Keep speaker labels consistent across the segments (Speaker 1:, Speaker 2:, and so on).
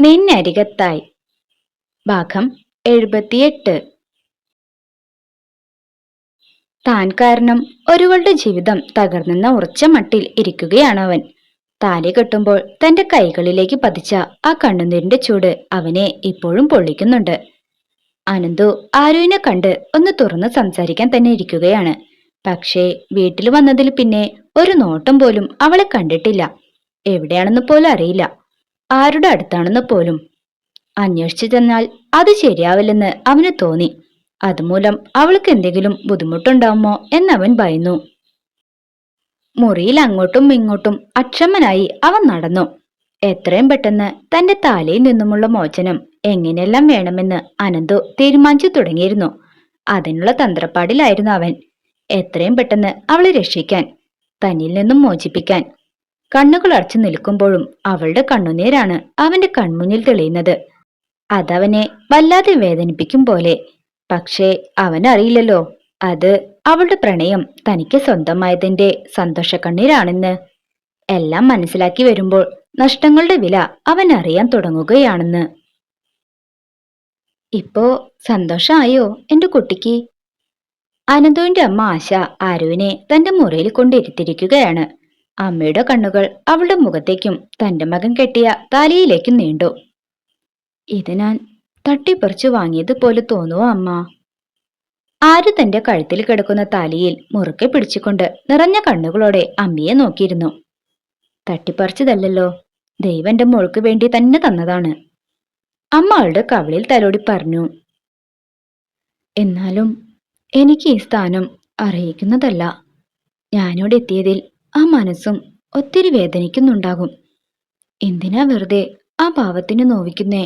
Speaker 1: നിന്നരികത്തായി. ഭാഗം എഴുപത്തിയെട്ട്. താൻ കാരണം ഒരുവളുടെ ജീവിതം തകർന്നെന്ന ഉറച്ച മട്ടിൽ ഇരിക്കുകയാണ് അവൻ. താലി കെട്ടുമ്പോൾ തന്റെ കൈകളിലേക്ക് പതിച്ച ആ കണ്ണുനീരിന്റെ ചൂട് അവനെ ഇപ്പോഴും പൊള്ളിക്കുന്നുണ്ട്. അനന്തു ആരുവിനെ കണ്ട് ഒന്ന് തുറന്ന് സംസാരിക്കാൻ തന്നെ ഇരിക്കുകയാണ്. പക്ഷേ വീട്ടിൽ വന്നതിൽ പിന്നെ ഒരു നോട്ടം പോലും അവളെ കണ്ടിട്ടില്ല. എവിടെയാണെന്ന് പോലും അറിയില്ല. ആരുടെ അടുത്താണെന്ന് പോലും. അന്വേഷിച്ചു ചെന്നാൽ അത് ശരിയാവില്ലെന്ന് അവന് തോന്നി. അതുമൂലം അവൾക്ക് എന്തെങ്കിലും ബുദ്ധിമുട്ടുണ്ടാവുമോ എന്നവൻ ഭയന്നു. മുറിയിൽ അങ്ങോട്ടും ഇങ്ങോട്ടും അക്ഷമനായി അവൻ നടന്നു. എത്രയും പെട്ടെന്ന് തന്റെ താലയിൽ നിന്നുമുള്ള മോചനം എങ്ങനെയെല്ലാം വേണമെന്ന് അനന്തു തീരുമാനിച്ചു തുടങ്ങിയിരുന്നു. അതിനുള്ള തന്ത്രപ്പാടിലായിരുന്നു അവൻ. എത്രയും പെട്ടെന്ന് അവളെ രക്ഷിക്കാൻ തന്നിൽ നിന്നും മോചിപ്പിക്കാൻ കണ്ണുകൾ അടച്ചു നിൽക്കുമ്പോഴും അവളുടെ കണ്ണുനീരാണ് അവന്റെ കൺമുന്നിൽ തെളിയുന്നത്. അതവനെ വല്ലാതെ വേദനിപ്പിക്കും പോലെ. പക്ഷേ അവനറിയില്ലല്ലോ. അത് അവളുടെ പ്രണയം തനിക്ക് സ്വന്തമായതിന്റെ സന്തോഷ കണ്ണീരാണെന്ന് എല്ലാം മനസ്സിലാക്കി വരുമ്പോൾ നഷ്ടങ്ങളുടെ വില അവൻ അറിയാൻ തുടങ്ങുകയാണെന്ന്. ഇപ്പോ സന്തോഷമായോ എന്റെ കുട്ടിക്ക്? അനന്തുവിന്റെ അമ്മ ആശ ആരുവിനെ തന്റെ മുറിയിൽ കൊണ്ടിരുത്തിരിക്കുകയാണ് അമ്മയുടെ കണ്ണുകൾ അവളുടെ മുഖത്തേക്കും തന്റെ മകൻ കെട്ടിയ താലിയിലേക്കും നീണ്ടു. ഇത് ഞാൻ തട്ടിപ്പറിച്ചു വാങ്ങിയതുപോലെ തോന്നുവോ അമ്മ? ആര് തന്റെ കഴുത്തിൽ കിടക്കുന്ന താലിയിൽ മുറുക്കെ പിടിച്ചുകൊണ്ട് നിറഞ്ഞ കണ്ണുകളോടെ അമ്മയെ നോക്കിയിരുന്നു. തട്ടിപ്പറിച്ചതല്ലോ ദൈവന്റെ മോൾക്ക് വേണ്ടി തന്നെ തന്നതാണ്. അമ്മ അവളുടെ കവിളിൽ തലോടി പറഞ്ഞു എന്നാലും എനിക്ക് ഈ സ്ഥാനം അറിയിക്കുന്നതല്ല. ഞാനിവിടെ എത്തിയതിൽ ആ മനസ്സും ഒത്തിരി വേദനിക്കുന്നുണ്ടാകും. എന്തിനാ വെറുതെ ആ പാവത്തിന് നോവിക്കുന്നേ?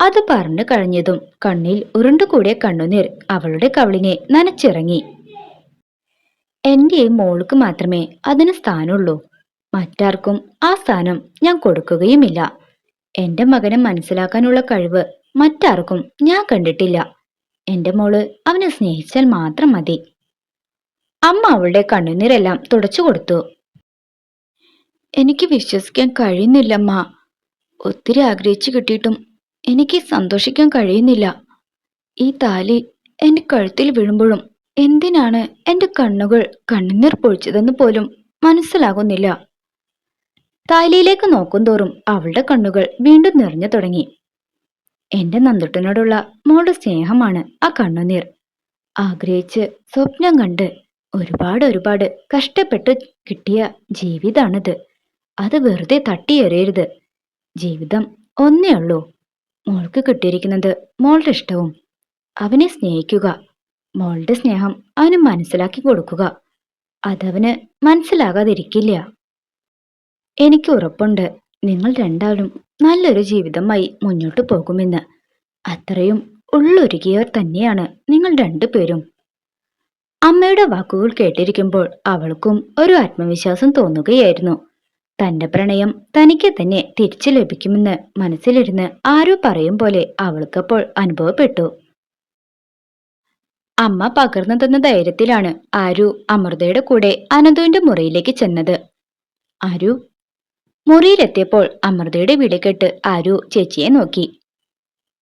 Speaker 1: അത് പറഞ്ഞു കഴിഞ്ഞതും കണ്ണിൽ ഉരുണ്ടുകൂടിയ കണ്ണുനീർ അവളുടെ കവളിനെ നനച്ചിറങ്ങി. എന്റെ മോൾക്ക് മാത്രമേ അതിന് സ്ഥാനമുള്ളൂ. മറ്റാർക്കും ആ സ്ഥാനം ഞാൻ കൊടുക്കുകയുമില്ല. എന്റെ മകനെ മനസ്സിലാക്കാനുള്ള കഴിവ് മറ്റാർക്കും ഞാൻ കണ്ടിട്ടില്ല. എന്റെ മോൾ അവനെ സ്നേഹിച്ചാൽ മാത്രം മതി. അമ്മ അവളുടെ കണ്ണുനീരെല്ലാം തുടച്ചു കൊടുത്തു. എനിക്ക് വിശ്വസിക്കാൻ കഴിയുന്നില്ലമ്മ. ഒത്തിരി ആഗ്രഹിച്ചു കിട്ടിയിട്ടും എനിക്ക് സന്തോഷിക്കാൻ കഴിയുന്നില്ല. ഈ താലി എന്റെ കഴുത്തിൽ വീഴുമ്പോഴും എന്തിനാണ് എന്റെ കണ്ണുകൾ കണ്ണുനീർ പൊഴിച്ചതെന്ന് പോലും മനസ്സിലാകുന്നില്ല. താലിയിലേക്ക് നോക്കുന്തോറും അവളുടെ കണ്ണുകൾ വീണ്ടും നിറഞ്ഞു തുടങ്ങി. എന്റെ നന്ദുട്ടനോടുള്ള മോളുടെ സ്നേഹമാണ് ആ കണ്ണുനീർ. ആഗ്രഹിച്ച് സ്വപ്നം കണ്ട് ഒരുപാട് ഒരുപാട് കഷ്ടപ്പെട്ട് കിട്ടിയ ജീവിതാണിത്. അത് വെറുതെ തട്ടിയെറിയരുത്. ജീവിതം ഒന്നേ ഉള്ളൂ. മോൾക്ക് കിട്ടിയിരിക്കുന്നത് മോളുടെ ഇഷ്ടവും. അവനെ സ്നേഹിക്കുക. മോളുടെ സ്നേഹം അവന് മനസ്സിലാക്കി കൊടുക്കുക. അതവന് മനസ്സിലാകാതിരിക്കില്ല. എനിക്ക് ഉറപ്പുണ്ട്. നിങ്ങൾ രണ്ടാളും നല്ലൊരു ജീവിതമായി മുന്നോട്ട് പോകുമെന്ന്. അത്രയും ഉള്ളൊരുകിയവർ തന്നെയാണ് നിങ്ങൾ രണ്ടുപേരും. അമ്മയുടെ വാക്കുകൾ കേട്ടിരിക്കുമ്പോൾ അവൾക്കും ഒരു ആത്മവിശ്വാസം തോന്നുകയായിരുന്നു. തന്റെ പ്രണയം തനിക്ക് തന്നെ തിരിച്ചു ലഭിക്കുമെന്ന് മനസ്സിലിരുന്ന് ആരോ പറയും പോലെ അവൾക്കപ്പോൾ അനുഭവപ്പെട്ടു. അമ്മ പകർന്നു തന്ന ധൈര്യത്തിലാണ് ആരു അമൃതയുടെ കൂടെ അനന്തുവിന്റെ മുറിയിലേക്ക് ചെന്നത്. ആരു മുറിയിലെത്തിയപ്പോൾ അമൃതയുടെ വിളി കെട്ട് ആരു ചേച്ചിയെ നോക്കി.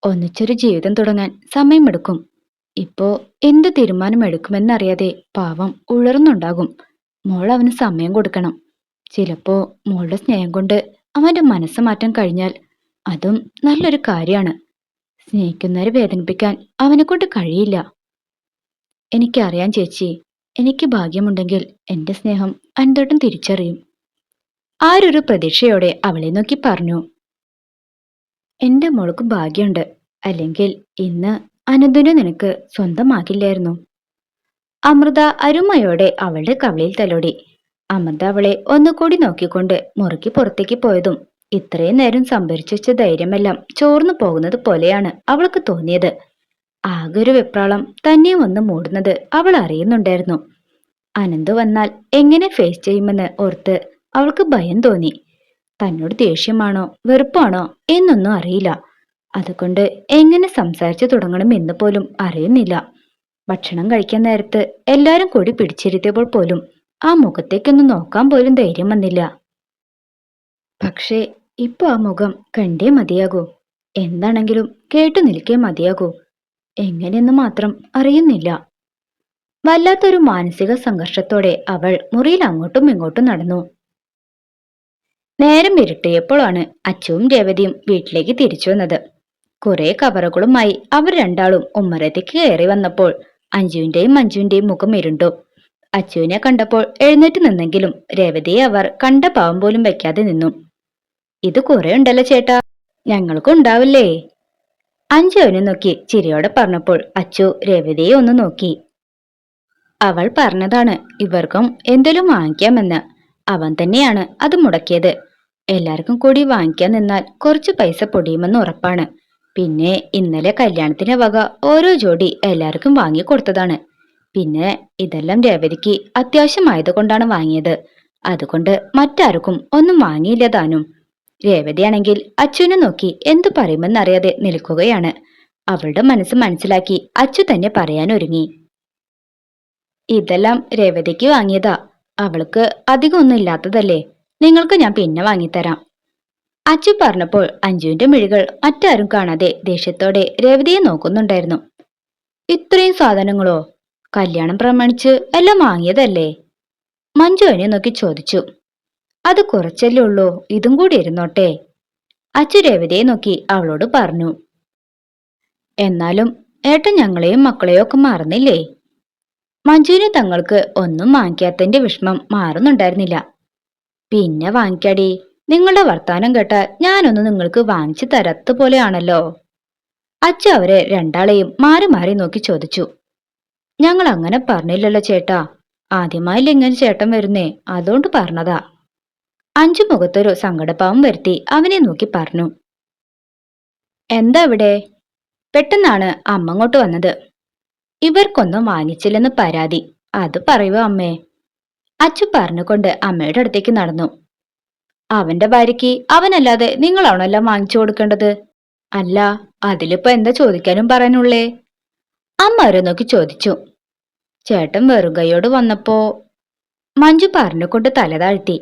Speaker 1: ഒന്നിച്ചൊരു ജീവിതം തുടങ്ങാൻ സമയമെടുക്കും. ഇപ്പോ എന്ത് തീരുമാനം എടുക്കുമെന്നറിയാതെ പാവം ഉളർന്നുണ്ടാകും മോൾ അവന് സമയം കൊടുക്കണം. ചിലപ്പോ മോളുടെ സ്നേഹം കൊണ്ട് അവന്റെ മനസ്സ് മാറ്റാൻ കഴിഞ്ഞാൽ അതും നല്ലൊരു കാര്യമാണ്. സ്നേഹിക്കുന്നവരെ വേദനിപ്പിക്കാൻ അവനെ കൊണ്ട് കഴിയില്ല. എനിക്കറിയാം ചേച്ചി എനിക്ക് ഭാഗ്യമുണ്ടെങ്കിൽ എന്റെ സ്നേഹം അൻതോട്ടം തിരിച്ചറിയും. ആരൊരു പ്രതീക്ഷയോടെ അവളെ നോക്കി പറഞ്ഞു എന്റെ മോൾക്ക് ഭാഗ്യമുണ്ട്. അല്ലെങ്കിൽ ഇന്ന് അനന്തുനെ നിനക്ക് സ്വന്തമാകില്ലായിരുന്നു അമൃത അരുമയോടെ അവളുടെ കവിളിൽ തലോടി. അമൃത അവളെ ഒന്നുകൂടി നോക്കിക്കൊണ്ട് മുറുക്കി പുറത്തേക്ക് പോയതും ഇത്രയും നേരം സംഭരിച്ചു വെച്ച ധൈര്യമെല്ലാം ചോർന്നു പോകുന്നത് പോലെയാണ് അവൾക്ക് തോന്നിയത്. ആകെ ഒരു വെപ്രാളം തന്നെ വന്ന് മൂടുന്നത് അവൾ അറിയുന്നുണ്ടായിരുന്നു. അനന്ത് വന്നാൽ എങ്ങനെ ഫേസ് ചെയ്യുമെന്ന് ഓർത്ത് അവൾക്ക് ഭയം തോന്നി. തന്നോട് ദേഷ്യമാണോ വെറുപ്പാണോ എന്നൊന്നും അറിയില്ല. അതുകൊണ്ട് എങ്ങനെ സംസാരിച്ചു തുടങ്ങണം എന്ന് പോലും അറിയുന്നില്ല. ഭക്ഷണം കഴിക്കാൻ നേരത്ത് എല്ലാരും കൂടി പിടിച്ചിരുത്തിയപ്പോൾ പോലും ആ മുഖത്തേക്കൊന്ന് നോക്കാൻ പോലും ധൈര്യം വന്നില്ല. പക്ഷേ ഇപ്പൊ ആ മുഖം കണ്ടേ മതിയാകൂ. എന്താണെങ്കിലും കേട്ടു നിൽക്കേ മതിയാകൂ. എങ്ങനെയെന്ന് മാത്രം അറിയുന്നില്ല. വല്ലാത്തൊരു മാനസിക സംഘർഷത്തോടെ അവൾ മുറിയിൽ അങ്ങോട്ടും ഇങ്ങോട്ടും നടന്നു. നേരം ഇരുട്ടിയപ്പോഴാണ് അച്ചുവും രേവതിയും വീട്ടിലേക്ക് തിരിച്ചു വന്നത്. കുറെ കവറുകളുമായി അവർ രണ്ടാളും ഉമ്മരത്തേക്ക് കയറി വന്നപ്പോൾ അഞ്ജുവിന്റെയും മഞ്ജുവിന്റെയും മുഖം ഇരുണ്ടു. അച്ചുവിനെ കണ്ടപ്പോൾ എഴുന്നേറ്റ് നിന്നെങ്കിലും രേവതിയെ അവർ കണ്ട പാവം പോലും വെക്കാതെ നിന്നു. ഇത് കുറെ ഉണ്ടല്ലോ ചേട്ടാ ഞങ്ങൾക്കും ഉണ്ടാവില്ലേ? അവനെ നോക്കി ചിരിയോടെ പറഞ്ഞപ്പോൾ അച്ചു രേവതിയെ ഒന്ന് നോക്കി. അവൾ പറഞ്ഞതാണ് ഇവർക്കും എന്തെങ്കിലും വാങ്ങിക്കാമെന്ന്. അവൻ തന്നെയാണ് അത് മുടക്കിയത്. എല്ലാവർക്കും കൂടി വാങ്ങിക്കാൻ നിന്നാൽ കുറച്ച് പൈസ പൊടിയുമെന്ന് ഉറപ്പാണ്. പിന്നെ ഇന്നലെ കല്യാണത്തിന് വക ഓരോ ജോഡി എല്ലാവർക്കും വാങ്ങി കൊടുത്തതാണ്. പിന്നെ ഇതെല്ലാം രേവതിക്ക് അത്യാവശ്യമായത് കൊണ്ടാണ് വാങ്ങിയത്. അതുകൊണ്ട് മറ്റാർക്കും ഒന്നും വാങ്ങിയില്ല താനും. രേവതിയാണെങ്കിൽ അച്ചുവിനെ നോക്കി എന്തു പറയുമെന്നറിയാതെ നിൽക്കുകയാണ്. അവളുടെ മനസ്സ് മനസ്സിലാക്കി അച്ചു തന്നെ പറയാൻ ഒരുങ്ങി ഇതെല്ലാം രേവതിക്ക് വാങ്ങിയതാ. അവൾക്ക് അധികമൊന്നും ഇല്ലാത്തതല്ലേ. നിങ്ങൾക്ക് ഞാൻ പിന്നെ വാങ്ങിത്തരാം. അച്ചു പറഞ്ഞപ്പോൾ അഞ്ജുവിന്റെ മിഴികൾ മറ്റാരും കാണാതെ ദേഷ്യത്തോടെ രേവതിയെ നോക്കുന്നുണ്ടായിരുന്നു. ഇത്രയും സാധനങ്ങളോ? കല്യാണം പ്രമാണിച്ച് എല്ലാം വാങ്ങിയതല്ലേ? മഞ്ജു എന്നെ നോക്കി ചോദിച്ചു. അത് കുറച്ചല്ലേ ഉള്ളൂ ഇതും കൂടി ഇരുന്നോട്ടെ? അച്ചു രേവതിയെ നോക്കി അവളോട് പറഞ്ഞു. എന്നാലും ഏട്ടൻ ഞങ്ങളെയും മക്കളെയും ഒക്കെ മറന്നില്ലേ? മഞ്ജുവിന് തങ്ങൾക്ക് ഒന്നും വാങ്ങിക്കാത്തതിന്റെ വിഷമം മാറുന്നുണ്ടായിരുന്നില്ല. പിന്നെ വാങ്ങിക്കാടി? നിങ്ങളുടെ വർത്താനം കേട്ടാൽ ഞാനൊന്ന് നിങ്ങൾക്ക് വാങ്ങിച്ചു തരത്ത് പോലെയാണല്ലോ. അച്ഛ അവരെ രണ്ടാളെയും മാറി മാറി നോക്കി ചോദിച്ചു. ഞങ്ങൾ അങ്ങനെ പറഞ്ഞില്ലല്ലോ ചേട്ടാ. ആദ്യമായില്ല ഇങ്ങനെ ചേട്ടൻ വരുന്നേ അതുകൊണ്ട് പറഞ്ഞതാ. അഞ്ചു മുഖത്തൊരു സങ്കടഭാവം വരുത്തി അവനെ നോക്കി പറഞ്ഞു. എന്താ ഇവിടെ പെട്ടെന്നാണ് അമ്മ അങ്ങോട്ട് വന്നത്. ഇവർക്കൊന്നും വാങ്ങിച്ചില്ലെന്ന് പരാതി. അത് പറയുവോ അമ്മേ? അച്ചു പറഞ്ഞുകൊണ്ട് അമ്മയുടെ അടുത്തേക്ക് നടന്നു. അവന്റെ ഭാര്യയ്ക്ക് അവനല്ലാതെ നിങ്ങളാണല്ലോ വാങ്ങിച്ചു കൊടുക്കേണ്ടത്. അല്ല അതിലിപ്പോ എന്താ ചോദിക്കാനും പറയാനുള്ളേ? അമ്മ അവരെ നോക്കി ചോദിച്ചു. ചേട്ടൻ വെറും കൈയോട് വന്നപ്പോ മഞ്ജു പറഞ്ഞുകൊണ്ട് തല താഴ്ത്തി.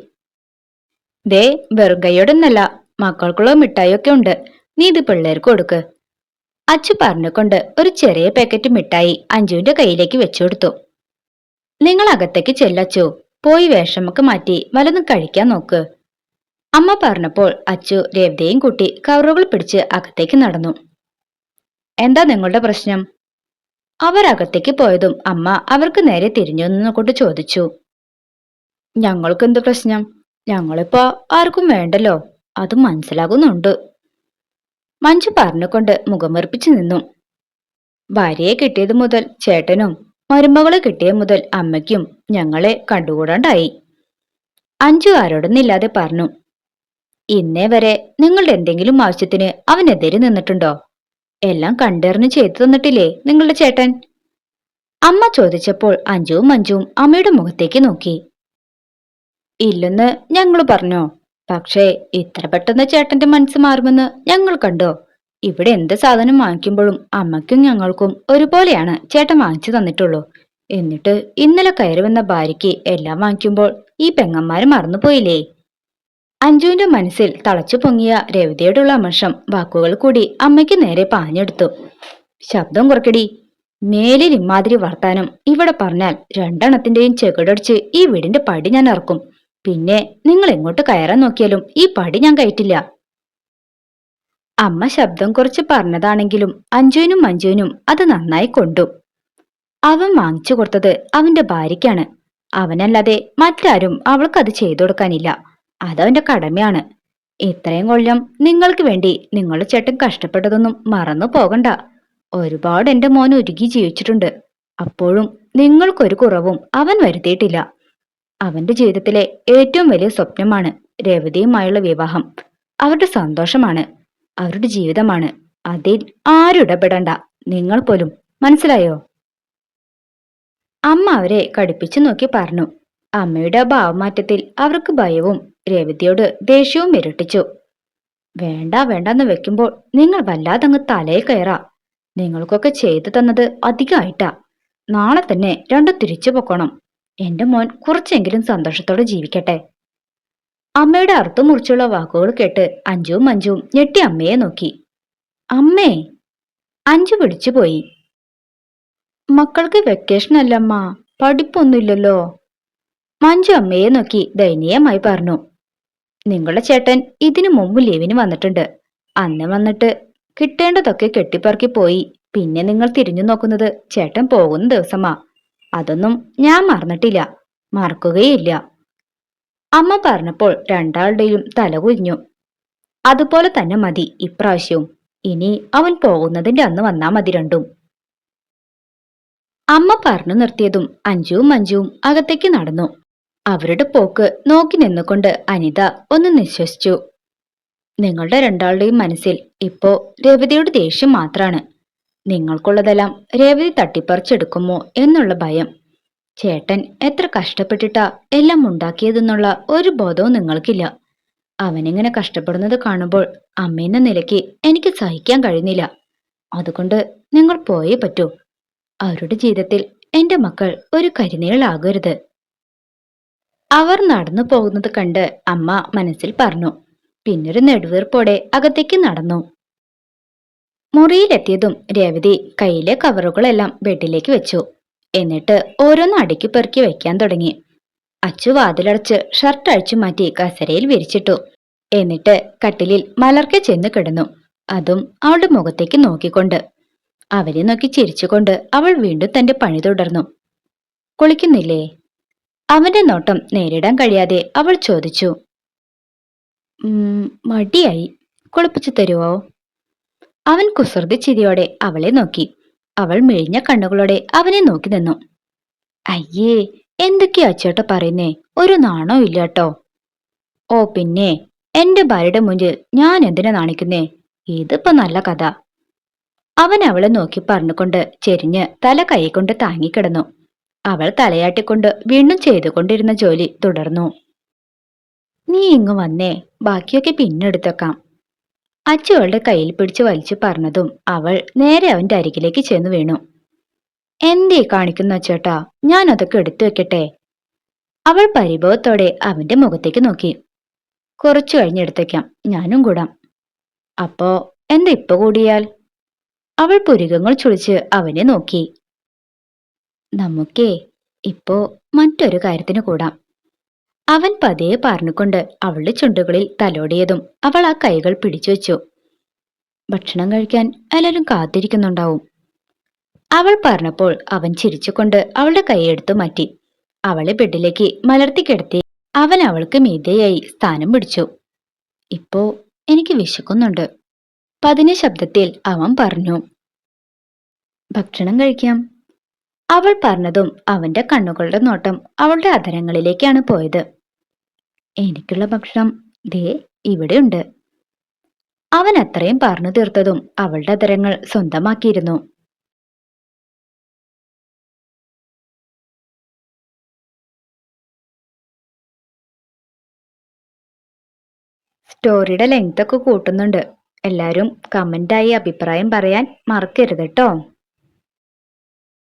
Speaker 1: ദേ വെറും കൈയോടൊന്നല്ല മക്കൾക്കുള്ള മിഠായിയൊക്കെ ഉണ്ട്. നീ ഇത് പിള്ളേർക്ക് കൊടുക്ക്. അച്ചു പറഞ്ഞുകൊണ്ട് ഒരു ചെറിയ പാക്കറ്റ് മിഠായി അഞ്ജുവിന്റെ കയ്യിലേക്ക് വെച്ചു കൊടുത്തു. നിങ്ങൾ അകത്തേക്ക് ചെല്ലച്ചു പോയി വേഷമൊക്കെ മാറ്റി വലതും കഴിക്കാൻ നോക്ക്. അമ്മ പറഞ്ഞപ്പോൾ അച്ചു രേവതയും കുട്ടി കവറുകൾ പിടിച്ച് അകത്തേക്ക് നടന്നു. എന്താ നിങ്ങളുടെ പ്രശ്നം? അവർ അകത്തേക്ക് പോയതും അമ്മ അവർക്ക് നേരെ തിരിഞ്ഞു നിന്നുകൊണ്ട് ചോദിച്ചു. ഞങ്ങൾക്ക് എന്ത് പ്രശ്നം? ഞങ്ങളിപ്പോ ആർക്കും വേണ്ടല്ലോ. അത് മനസ്സിലാകുന്നുണ്ട്. മഞ്ജു പറഞ്ഞുകൊണ്ട് മുഖം വെറുപ്പിച്ചു നിന്നു. ഭാര്യയെ കിട്ടിയത് മുതൽ ചേട്ടനും മരുമകളെ കിട്ടിയ മുതൽ അമ്മയ്ക്കും ഞങ്ങളെ കണ്ടുകൂടാണ്ടായി. അഞ്ചു ആരോടൊന്നില്ലാതെ പറഞ്ഞു. ഇന്നേ വരെ നിങ്ങളുടെ എന്തെങ്കിലും ആവശ്യത്തിന് അവനെതിരെ നിന്നിട്ടുണ്ടോ? എല്ലാം കണ്ടറിഞ്ഞ് ചെയ്തു തന്നിട്ടില്ലേ നിങ്ങളുടെ ചേട്ടൻ? അമ്മ ചോദിച്ചപ്പോൾ അഞ്ജുവും മഞ്ജുവും അമ്മയുടെ മുഖത്തേക്ക് നോക്കി. ഇല്ലെന്ന് ഞങ്ങൾ പറഞ്ഞോ? പക്ഷേ ഇത്ര പെട്ടെന്ന് ചേട്ടന്റെ മനസ്സ് മാറുമെന്ന് ഞങ്ങൾ കണ്ടോ? ഇവിടെ എന്ത് സാധനം വാങ്ങിക്കുമ്പോഴും അമ്മയ്ക്കും ഞങ്ങൾക്കും ഒരുപോലെയാണ് ചേട്ടൻ വാങ്ങിച്ചു തന്നിട്ടുള്ളൂ. എന്നിട്ട് ഇന്നലെ കയറി വന്ന ഭാര്യയ്ക്ക് എല്ലാം വാങ്ങിക്കുമ്പോൾ ഈ പെങ്ങന്മാര് മറന്നുപോയില്ലേ? അഞ്ജുവിന്റെ മനസ്സിൽ തളച്ചു പൊങ്ങിയ രവിതയോടുള്ള അമർഷം വാക്കുകൾ കൂടി അമ്മയ്ക്ക് നേരെ പാഞ്ഞെടുത്തു. ശബ്ദം കുറക്കടി. മേലിൽ ഇമാതിരി വർത്താനം ഇവിടെ പറഞ്ഞാൽ രണ്ടെണ്ണത്തിന്റെയും ചെകിടടിച്ച് ഈ വീടിന്റെ പടി ഞാൻ ഇറക്കും. പിന്നെ നിങ്ങൾ എങ്ങോട്ട് കയറാൻ നോക്കിയാലും ഈ പടി ഞാൻ കയറ്റില്ല. അമ്മ ശബ്ദം കുറച്ച് പറഞ്ഞതാണെങ്കിലും അഞ്ജുവിനും മഞ്ജുവിനും അത് നന്നായി കൊണ്ടു. അവൻ വാങ്ങിച്ചു കൊടുത്തത് അവന്റെ ഭാര്യയ്ക്കാണ്. അവനല്ലാതെ മറ്റാരും അവൾക്കത് ചെയ്തു കൊടുക്കാനില്ല. അതവന്റെ കടമയാണ്. ഇത്രയും കൊല്ലം നിങ്ങൾക്ക് വേണ്ടി നിങ്ങൾ ചേട്ടൻ കഷ്ടപ്പെട്ടതൊന്നും മറന്നു പോകണ്ട. ഒരുപാട് എന്റെ മോൻ ഒരുക്കി ജീവിച്ചിട്ടുണ്ട്. അപ്പോഴും നിങ്ങൾക്കൊരു കുറവും അവൻ വരുത്തിയിട്ടില്ല. അവന്റെ ജീവിതത്തിലെ ഏറ്റവും വലിയ സ്വപ്നമാണ് രേവതിയുമായുള്ള വിവാഹം. അവരുടെ സന്തോഷമാണ്. അവരുടെ ജീവിതമാണ്. അതിൽ ആരും ഇടപെടണ്ട. നിങ്ങൾ പോലും. മനസ്സിലായോ? അമ്മ അവരെ കടുപ്പിച്ചു നോക്കി പറഞ്ഞു. അമ്മയുടെ ഭാവമാറ്റത്തിൽ അവർക്ക് ഭയവും രേവതിയോട് ദേഷ്യവും ഇരട്ടിച്ചു. വേണ്ട വേണ്ടെന്ന് വെക്കുമ്പോൾ നിങ്ങൾ വല്ലാതങ്ങ് തലയിൽ കയറാ. നിങ്ങൾക്കൊക്കെ ചെയ്തു തന്നത് അധികമായിട്ടാ നാളെ തന്നെ രണ്ടു തിരിച്ചു പൊക്കണം. എന്റെ മോൻ കുറച്ചെങ്കിലും സന്തോഷത്തോടെ ജീവിക്കട്ടെ. അമ്മയുടെ അർത്ഥം മുറിച്ചുള്ള വാക്കുകൾ കേട്ട് അഞ്ജുവും മഞ്ജുവും ഞെട്ടി അമ്മയെ നോക്കി. അമ്മേ! അഞ്ചു പിടിച്ചുപോയി മക്കൾക്ക് വെക്കേഷൻ അല്ലമ്മ പഠിപ്പൊന്നുമില്ലല്ലോ. മഞ്ജു അമ്മയെ നോക്കി ദയനീയമായി പറഞ്ഞു. നിങ്ങളുടെ ചേട്ടൻ ഇതിനു മുമ്പ് ലീവിന് വന്നിട്ടുണ്ട്. അന്ന് വന്നിട്ട് കിട്ടേണ്ടതൊക്കെ കെട്ടിപ്പറക്കി പോയി. പിന്നെ നിങ്ങൾ തിരിഞ്ഞു നോക്കുന്നത് ചേട്ടൻ പോകുന്ന ദിവസമാ. അതൊന്നും ഞാൻ മറന്നിട്ടില്ല. മറക്കുകയില്ല. അമ്മ പറഞ്ഞപ്പോൾ രണ്ടാളുടെയും തല കുഞ്ഞു അതുപോലെ തന്നെ മതി ഇപ്രാവശ്യവും. ഇനി അവൻ പോകുന്നതിന്റെ അന്ന് വന്നാ മതി രണ്ടും. അമ്മ പറഞ്ഞു നിർത്തിയതും അഞ്ജുവും മഞ്ജുവും അകത്തേക്ക് നടന്നു. അവരുടെ പോക്ക് നോക്കി നിന്നുകൊണ്ട് അനിത ഒന്ന് നിശ്വസിച്ചു. നിങ്ങളുടെ രണ്ടാളുടെയും മനസ്സിൽ ഇപ്പോ രേവതിയുടെ ദേഷ്യം മാത്രാണ്. നിങ്ങൾക്കുള്ളതെല്ലാം രേവതി തട്ടിപ്പറിച്ചെടുക്കുമോ എന്നുള്ള ഭയം. ചേട്ടൻ എത്ര കഷ്ടപ്പെട്ടിട്ടാ എല്ലാം ഉണ്ടാക്കിയതെന്നുള്ള ഒരു ബോധവും നിങ്ങൾക്കില്ല. അവനിങ്ങനെ കഷ്ടപ്പെടുന്നത് കാണുമ്പോൾ അമ്മയെന്ന നിലയ്ക്ക് എനിക്ക് സഹിക്കാൻ കഴിയുന്നില്ല. അതുകൊണ്ട് നിങ്ങൾ പോയേ പറ്റൂ. അവരുടെ ജീവിതത്തിൽ എന്റെ മക്കൾ ഒരു കരിനീളാകരുത് അവർ നടന്നു പോകുന്നത് കണ്ട് അമ്മ മനസ്സിൽ പറഞ്ഞു പിന്നൊരു നെടുവീർപ്പോടെ അകത്തേക്ക് നടന്നു. മുറിയിലെത്തിയതും രേവതി കയ്യിലെ കവറുകളെല്ലാം ബെഡിലേക്ക് വെച്ചു. എന്നിട്ട് ഓരോന്ന് അടുക്കി പെറുക്കി വയ്ക്കാൻ തുടങ്ങി. അച്ചു വാതിലടച്ച് ഷർട്ട് അഴിച്ചു മാറ്റി കസരയിൽ വിരിച്ചിട്ടു. എന്നിട്ട് കട്ടിലിൽ മലർക്കെ ചെന്ന് കിടന്നു. അതും അവളുടെ മുഖത്തേക്ക് നോക്കിക്കൊണ്ട്. അവരെ നോക്കി ചിരിച്ചുകൊണ്ട് അവൾ വീണ്ടും തന്റെ പണി തുടർന്നു. കുളിക്കുന്നില്ലേ? അവന്റെ നോട്ടം നേരിടാൻ കഴിയാതെ അവൾ ചോദിച്ചു. മടിയായി. കുളിപ്പിച്ചു തരുവോ? അവൻ കുസൃതി ചിരിയോടെ അവളെ നോക്കി. അവൾ മെഴിഞ്ഞ കണ്ണുകളോടെ അവനെ നോക്കി നിന്നു. അയ്യേ എന്തൊക്കെയാ ചേട്ട പറയുന്നേ? ഒരു നാണോ ഇല്ലാട്ടോ? ഓ പിന്നെ എന്റെ ഭാര്യയുടെ മുന്നിൽ ഞാൻ എന്തിനാ നാണിക്കുന്നേ? ഇതിപ്പോ നല്ല കഥ. അവൻ അവളെ നോക്കി പറഞ്ഞുകൊണ്ട് ചെരിഞ്ഞ് തല കൈകൊണ്ട് താങ്ങിക്കിടന്നു. അവൾ തലയാട്ടിക്കൊണ്ട് വീണ്ടും ചെയ്തുകൊണ്ടിരുന്ന ജോലി തുടർന്നു. നീ ഇങ്ങ് വന്നേ ബാക്കിയൊക്കെ പിന്നെടുത്തേക്കാം അച്ചുകളുടെ കയ്യിൽ പിടിച്ച് വലിച്ചു പറഞ്ഞതും അവൾ നേരെ അവന്റെ അരികിലേക്ക് ചെന്ന് വീണു. എന്തേ കാണിക്കുന്ന ചേട്ടാ ഞാൻ അതൊക്കെ എടുത്തു വെക്കട്ടെ. അവൾ പരിഭവത്തോടെ അവന്റെ മുഖത്തേക്ക് നോക്കി. കുറച്ചു കഴിഞ്ഞെടുത്തേക്കാം ഞാനും കൂടാം. അപ്പോ എന്താ ഇപ്പൊ കൂടിയാൽ? അവൾ പുരുകങ്ങൾ ചുളിച്ച് അവനെ നോക്കി. നമുക്കേ ഇപ്പോ മറ്റൊരു കാര്യത്തിന് കൂടാം. അവൻ പതിയെ പറഞ്ഞുകൊണ്ട് അവളുടെ ചുണ്ടുകളിൽ തലോടിയതും അവൾ ആ കൈകൾ പിടിച്ചു വെച്ചു. ഭക്ഷണം കഴിക്കാൻ എല്ലാവരും കാത്തിരിക്കുന്നുണ്ടാവും. അവൾ പറഞ്ഞപ്പോൾ അവൻ ചിരിച്ചുകൊണ്ട് അവളുടെ കൈയെടുത്തു മാറ്റി. അവളെ ബെഡിലേക്ക് മലർത്തി കിടത്തി അവൻ അവൾക്ക് മീതയായി സ്ഥാനം പിടിച്ചു. ഇപ്പോ എനിക്ക് വിശക്കുന്നുണ്ട്. പതിന ശബ്ദത്തിൽ അവൻ പറഞ്ഞു ഭക്ഷണം കഴിക്കാം. അവൾ പറഞ്ഞതും അവന്റെ കണ്ണുകളുടെ നോട്ടം അവളുടെ അധരങ്ങളിലേക്കാണ് പോയത്. എനിക്കുള്ള ഭക്ഷണം ദേ ഇവിടെയുണ്ട് അവൻ അത്രയും പറഞ്ഞു തീർത്തതും അവളുടെ അധരങ്ങൾ സ്വന്തമാക്കിയിരുന്നു. സ്റ്റോറിയുടെ ലെങ്ത് ഒക്കെ കൂട്ടുന്നുണ്ട്. എല്ലാവരും കമന്റായി അഭിപ്രായം പറയാൻ മറക്കരുത് കേട്ടോ.